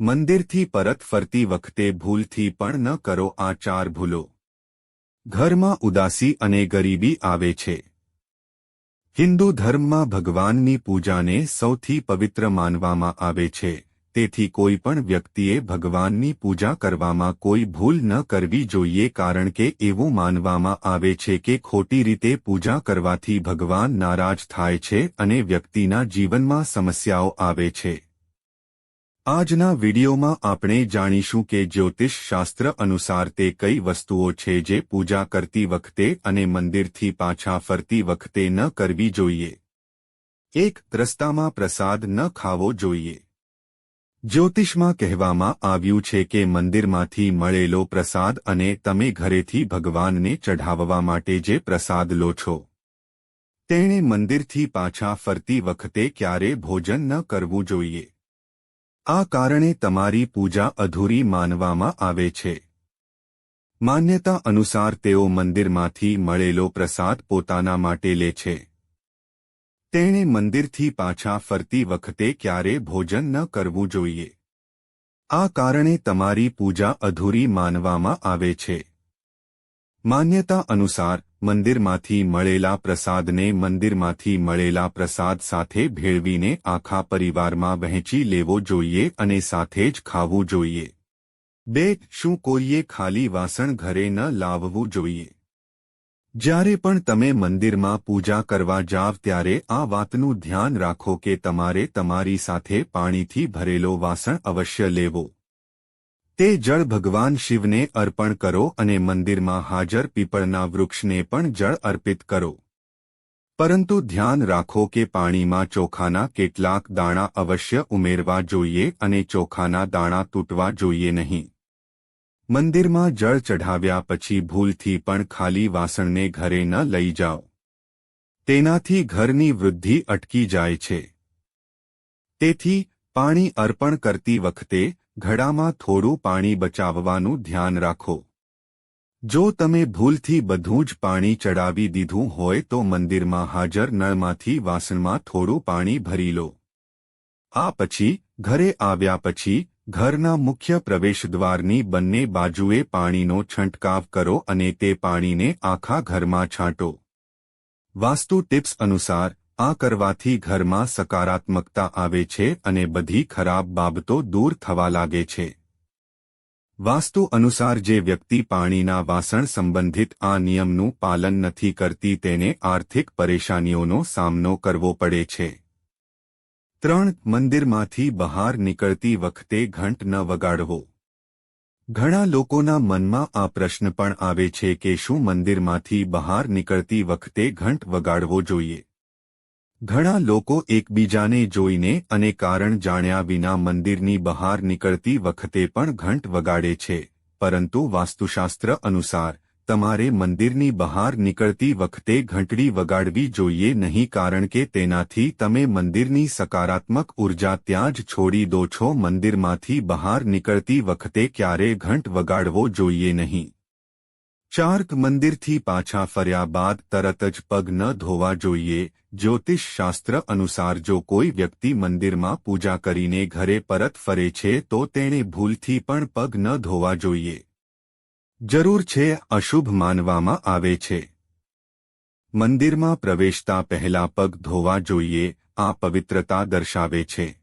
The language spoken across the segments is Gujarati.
મંદિરથી પરત ફરતી વખતે ભૂલથી પણ ન કરો આ ચાર ભૂલો. ઘરમાં ઉદાસી અને ગરીબી આવે છે. હિન્દુ ધર્મમાં ભગવાનની પૂજાને સૌથી પવિત્ર માનવામાં આવે છે. તેથી કોઈ પણ વ્યક્તિએ ભગવાનની પૂજા કરવામાં કોઈ ભૂલ ન કરવી જોઈએ કારણ કે એવું માનવામાં આવે છે કે ખોટી રીતે પૂજા કરવાથી ભગવાન નારાજ થાય છે અને વ્યક્તિના જીવનમાં સમસ્યાઓ આવે છે. આજના વિડીયોમાં આપણે જાણીશું કે જ્યોતિષ શાસ્ત્ર અનુસાર તે કઈ વસ્તુઓ છે જે પૂજા કરતી વખતે અને મંદિરથી પાછા ફરતી વખતે ન કરવી જોઈએ. એક, રસ્તામાં પ્રસાદ ન ખાવો જોઈએ. જ્યોતિષમાં કહેવામાં આવ્યું છે કે મંદિરમાંથી મળેલો પ્રસાદ અને તમે ઘરેથી ભગવાનને ચઢાવવા માટે જે પ્રસાદ લો છો. તેણે મંદિરથી પાછા ફરતી વખતે ક્યારે ભોજન ન કરવું જોઈએ. આ કારણે તમારી પૂજા અધૂરી માનવામાં આવે છે. માન્યતા અનુસાર તેઓ મંદિરમાંથી મળેલો પ્રસાદ પોતાના માટે લે છે. તેણે મંદિરથી પાછા ફરતી વખતે ક્યારે ભોજન ન કરવું જોઈએ. આ કારણે તમારી પૂજા અધૂરી માનવામાં આવે છે. માન્યતા અનુસાર મંદિરમાંથી મળેલા પ્રસાદને મંદિરમાંથી મળેલા પ્રસાદ સાથે ભેળવીને આખા પરિવારમાં વહેંચી લેવો જોઈએ અને સાથે જ ખાવું જોઈએ. બે, શું કોઈએ ખાલી વાસણ ઘરે ન લાવવું જોઈએ? જ્યારે પણ તમે મંદિરમાં પૂજા કરવા જાવ ત્યારે આ વાતનું ધ્યાન રાખો કે તમારે તમારી સાથે પાણીથી ભરેલો વાસણ અવશ્ય લેવો. તે જળ ભગવાન શિવને અર્પણ કરો અને મંદિરમાં હાજર પીપળના વૃક્ષને પણ જળ અર્પિત કરો. પરંતુ ધ્યાન રાખો કે પાણીમાં ચોખાના કેટલાક દાણા અવશ્ય ઉમેરવા જોઈએ અને ચોખાના દાણા તૂટવા જોઈએ નહીં. મંદિરમાં જળ ચઢાવ્યા પછી ભૂલથી પણ ખાલી વાસણને ઘરે ન લઈ જાઓ. તેનાથી ઘરની વૃદ્ધિ અટકી જાય છે. તેથી પાણી અર્પણ કરતી વખતે ઘડામાં થોડું પાણી બચાવવાનું ધ્યાન રાખો. જો તમે ભૂલથી બધું જ પાણી ચડાવી દીધું હોય તો મંદિરમાં હાજર નળમાંથી વાસણમાં થોડું પાણી ભરી લો. આ પછી, ઘરે આવ્યા પછી, ઘરના મુખ્ય પ્રવેશદ્વારની બંને બાજુએ પાણીનો છંટકાવ કરો અને તે પાણીને આખા ઘરમાં છાંટો. વાસ્તુ ટિપ્સ અનુસાર આ કરવાથી ઘરમાં સકારાત્મકતા આવે છે અને બધી ખરાબ બાબતો દૂર થવા લાગે છે. વાસ્તુ અનુસાર જે વ્યક્તિ પાણીના વાસણ સંબંધિત આ નિયમનું પાલન નથી કરતી તેને આર્થિક પરેશાનીઓનો સામનો કરવો પડે છે. ત્રણ, મંદિરમાંથી બહાર નીકળતી વખતે ઘંટ ન વગાડવો. ઘણા લોકોના મનમાં આ પ્રશ્ન પણ આવે છે કે શું મંદિરમાંથી બહાર નીકળતી વખતે ઘંટ વગાડવો જોઈએ? ઘણા લોકો એકબીજાને જોઈને અને કારણ જાણ્યા વિના મંદિરની બહાર નીકળતી વખતે પણ ઘંટ વગાડે છે. પરંતુ વાસ્તુશાસ્ત્ર અનુસાર, તમારે મંદિરની બહાર નીકળતી વખતે ઘંટડી વગાડવી જોઈએ નહીં કારણ કે તેનાથી તમે મંદિરની સકારાત્મક ઊર્જા ત્યાં જ છોડી દો છો. મંદિરમાંથી બહાર નીકળતી વખતે ક્યારે ઘંટ વગાડવો જોઈએ નહીં. ચાર્ક મંદિરથી પાછા ફર્યા બાદ તરત જ પગ ન ધોવા જોઈએ જ્યોતિષ શાસ્ત્ર અનુસાર જો કોઈ વ્યક્તિ મંદિરમાં પૂજા કરીને ઘરે પરત ફરે છે તો તેણે ભૂલથી પણ પગ ન ધોવા જોઈએ. જરૂર છે, અશુભ માનવામાં આવે છે. મંદિરમાં પ્રવેશતા પહેલા પગ ધોવા જોઈએ, આ પવિત્રતા દર્શાવે છે.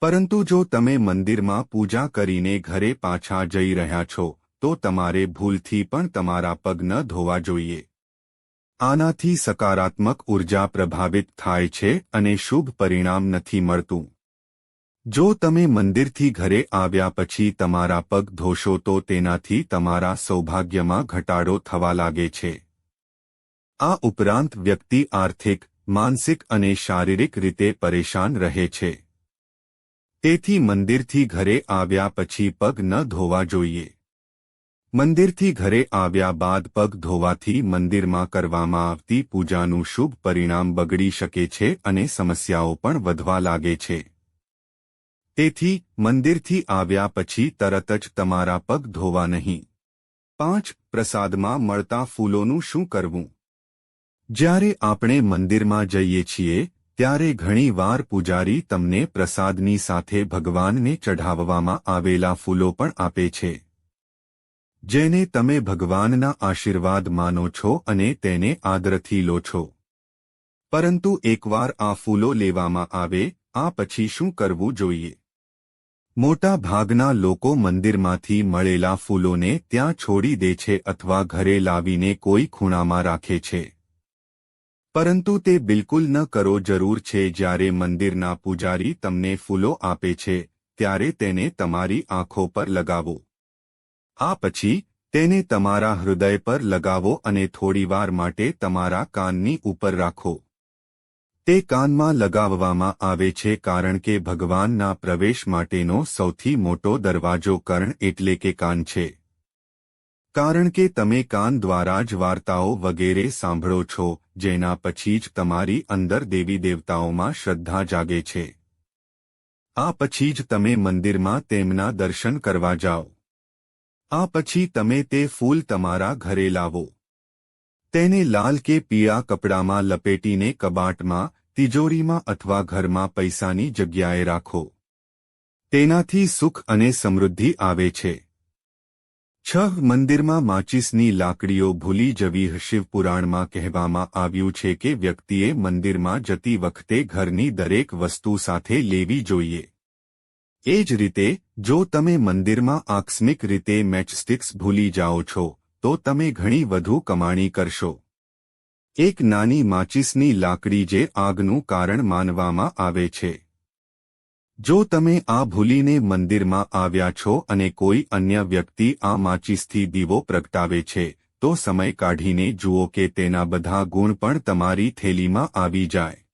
પરંતુ જો તમે મંદિરમાં પૂજા કરીને ઘરે પાછા જઈ રહ્યા છો તો તમારે ભૂલથી પણ તમારા પગ ન ધોવા જોઈએ. આનાથી સકારાત્મક ઊર્જા પ્રભાવિત થાય છે અને શુભ પરિણામ નથી મળતું. જો તમે મંદિરથી ઘરે આવ્યા પછી તમારા પગ ધોશો તો તેનાથી તમારા સૌભાગ્યમાં ઘટાડો થવા લાગે છે. આ ઉપરાંત વ્યક્તિ આર્થિક, માનસિક અને શારીરિક રીતે પરેશાન રહે છે. તેથી મંદિરથી ઘરે આવ્યા પછી પગ ન ધોવા જોઈએ. મંદિરથી ઘરે આવ્યા બાદ પગ ધોવાથી મંદિરમાં કરવામાં આવતી પૂજાનું શુભ પરિણામ બગડી શકે છે અને સમસ્યાઓ પણ વધવા લાગે છે. તેથી, મંદિરથી આવ્યા પછી તરત જ તમારા પગ ધોવા નહીં. પાંચ, પ્રસાદમાં મળતા ફૂલોનું શું કરવું? જ્યારે આપણે મંદિરમાં જઈએ છીએ, ત્યારે ઘણીવાર પૂજારી તમને પ્રસાદની સાથે ભગવાનને ચઢાવવામાં આવેલા ફૂલો પણ આપે છે. જેને તમે ભગવાનના આશીર્વાદ માનો છો અને તેને આદરથી લો છો. પરંતુ એકવાર આ ફૂલો લેવામાં આવે, આ પછી શું કરવું જોઈએ? મોટા ભાગના લોકો મંદિરમાંથી મળેલા ફૂલોને ત્યાં છોડી દે છે અથવા ઘરે લાવીને કોઈ ખૂણામાં રાખે છે. પરંતુ તે બિલકુલ ન કરો જરૂર છે જ્યારે મંદિરના પૂજારી તમને ફૂલો આપે છે, ત્યારે તેને તમારી આંખો પર લગાવો. આ પછી તેને તમારા હૃદય પર લગાવો અને થોડીવાર માટે તમારા કાનની ઉપર રાખો. તે કાનમાં લગાવવામાં આવે છે કારણ કે ભગવાનના પ્રવેશ માટેનો સૌથી મોટો દરવાજો કર્ણ એટલે કે કાન છે. કારણ કે તમે કાન દ્વારા જ વાર્તાઓ વગેરે સાંભળો છો, જેના પછી જ તમારી અંદર દેવી દેવતાઓમાં શ્રદ્ધા જાગે છે. આ પછી જ તમે મંદિરમાં તેમના દર્શન કરવા જાઓ. આ પછી તમે તે ફૂલ તમારા ઘરે લાવો. તેને લાલ કે પીળા કપડામાં લપેટીને કબાટમાં, તિજોરીમાં અથવા ઘરમાં પૈસાની જગ્યાએ રાખો. તેનાથી સુખ અને સમૃદ્ધિ આવે છે. છ મંદિરમાં માચીસની લાકડીઓ ભૂલી જવી શિવપુરાણમાં કહેવામાં આવ્યું છે કે વ્યક્તિએ મંદિરમાં જતી વખતે ઘરની દરેક વસ્તુ સાથે લેવી જોઈએ. એ જ રીતે, જો તમે મંદિરમાં આકસ્મિક રીતે મેચસ્ટિક્સ ભૂલી જાઓ છો, તો તમે ઘણી વધુ કમાણી કરશો. એક નાની માચિસની લાકડી જે આગનું કારણ માનવામાં આવે છે. જો તમે આ ભૂલીને મંદિરમાં આવ્યા છો અને કોઈ અન્ય વ્યક્તિ આ માચિસથી દીવો પ્રગટાવે છે, તો સમય કાઢીને જુઓ કે તેના બધા ગુણ પણ તમારી થેલીમાં આવી જાય.